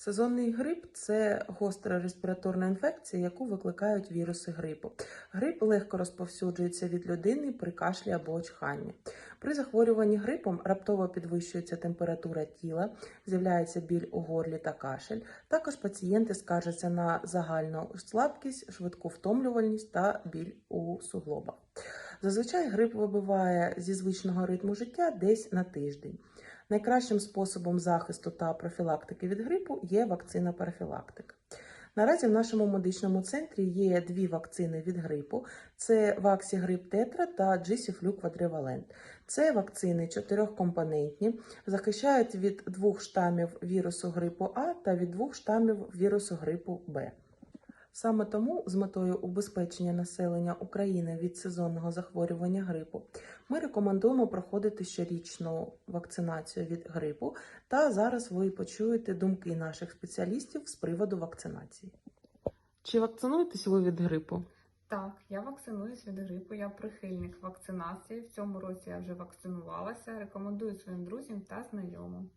Сезонний грип це гостра респіраторна інфекція, яку викликають віруси грипу. Грип легко розповсюджується від людини при кашлі або очханні. При захворюванні грипом раптово підвищується температура тіла, з'являється біль у горлі та кашель. Також пацієнти скаржаться на загальну слабкість, швидку втомлювальність та біль у суглобах. Зазвичай грип вибиває зі звичного ритму життя десь на тиждень. Найкращим способом захисту та профілактики від грипу є вакцина профілактика. Наразі в нашому медичному центрі є дві вакцини від грипу: це Ваксігрип Тетра та Джисіфлю Квадривалент. Це вакцини чотирьохкомпонентні, захищають від двох штамів вірусу грипу А та від двох штамів вірусу грипу Б. Саме тому, з метою убезпечення населення України від сезонного захворювання грипу, ми рекомендуємо проходити щорічну вакцинацію від грипу. Та зараз ви почуєте думки наших спеціалістів з приводу вакцинації. Чи вакцинуєтесь ви від грипу? Так, я вакцинуюсь від грипу, я прихильник вакцинації. В цьому році я вже вакцинувалася. Рекомендую своїм друзям та знайомим.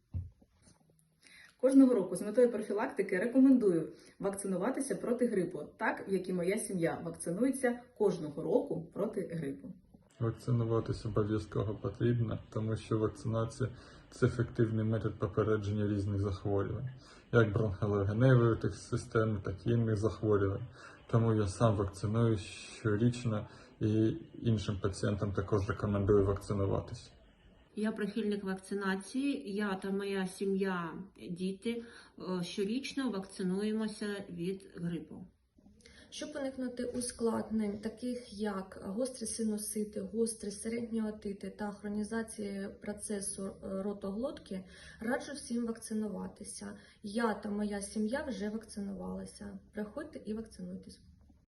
Кожного року з метою профілактики рекомендую вакцинуватися проти грипу, так як і моя сім'я вакцинується кожного року проти грипу. Вакцинуватися обов'язково потрібно, тому що вакцинація це ефективний метод попередження різних захворювань, як бронхолегеневої системи, так і інших захворювань. Тому я сам вакциную щорічно і іншим пацієнтам також рекомендую вакцинуватися. Я прихильник вакцинації. Я та моя сім'я, діти е, щорічно вакцинуємося від грипу. Щоб уникнути ускладнень, таких як гострі синусити, гострі середні отити та хронізації процесу е, ротоглотки, раджу всім вакцинуватися. Я та моя сім'я вже вакцинувалися. Приходьте і вакцинуйтесь.